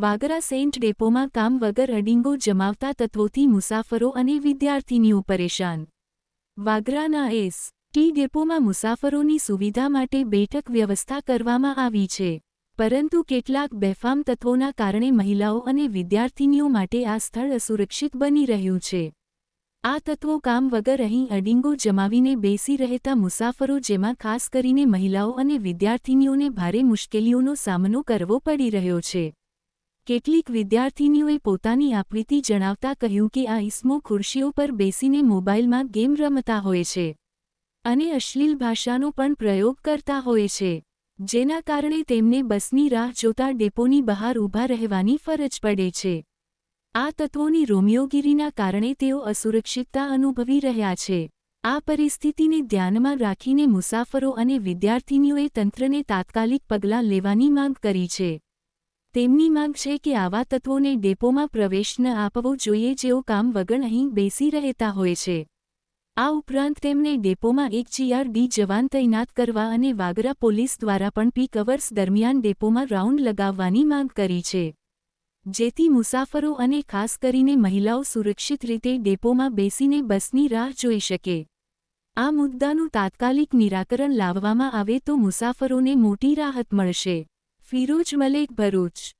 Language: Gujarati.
વાગરા સેન્ટ ડેપોમાં કામ વગર અડિંગો જમાવતા તત્વોથી મુસાફરો અને વિદ્યાર્થીનીઓ પરેશાન. વાગરાના એસ. ટી. ડેપોમાં મુસાફરોની સુવિધા માટે બેઠક વ્યવસ્થા કરવામાં આવી છે. પરંતુ કેટલાક બેફામ તત્વોના કારણે મહિલાઓ અને વિદ્યાર્થીનીઓ માટે આ સ્થળ અસુરક્ષિત બની રહ્યું છે. આ તત્વો કામ વગર અહીં અડિંગો જમાવીને બેસી રહેતા મુસાફરો જેમાં ખાસ કરીને મહિલાઓ અને વિદ્યાર્થીનીઓને ભારે મુશ્કેલીઓનો સામનો કરવો પડી રહ્યો છે. કેટલીક વિદ્યાર્થીનીઓએ પોતાની આપવીતિ જણાવતા કહ્યું કે આ ઇસમો ખુરશીઓ પર બેસીને મોબાઈલમાં ગેમ રમતા હોય છે અને અશ્લીલ ભાષાનો પણ પ્રયોગ કરતા હોય છે, જેના કારણે તેમને બસની રાહ જોતા ડેપોની બહાર ઊભા રહેવાની ફરજ પડે છે. આ તત્વોની રોમિયોગીરીના કારણે તેઓ અસુરક્ષિતતા અનુભવી રહ્યા છે. આ પરિસ્થિતિને ધ્યાનમાં રાખીને મુસાફરો અને વિદ્યાર્થીનીઓએ તંત્રને તાત્કાલિક પગલાં લેવાની માંગ કરી છે. તેમની માંગ છે કે આવા તત્વોને ડેપોમાં પ્રવેશ ન આપવો જોઈએ જેઓ કામ વગર અહીં બેસી રહેતા હોય છે. આ ઉપરાંત તેમને ડેપોમાં એક જીઆરડી જવાન તૈનાત કરવા અને વાગરા પોલીસ દ્વારા પણ પીક અવર્સ દરમિયાન ડેપોમાં રાઉન્ડ લગાવવાની માંગ કરી છે. જેથી મુસાફરો અને ખાસ કરીને મહિલાઓ સુરક્ષિત રીતે ડેપોમાં બેસીને બસની રાહ જોઈ શકે. આ મુદ્દાનું તાત્કાલિક નિરાકરણ લાવવામાં આવે તો મુસાફરોને મોટી રાહત મળશે. ફિરોજ મલેક ભરૂચ.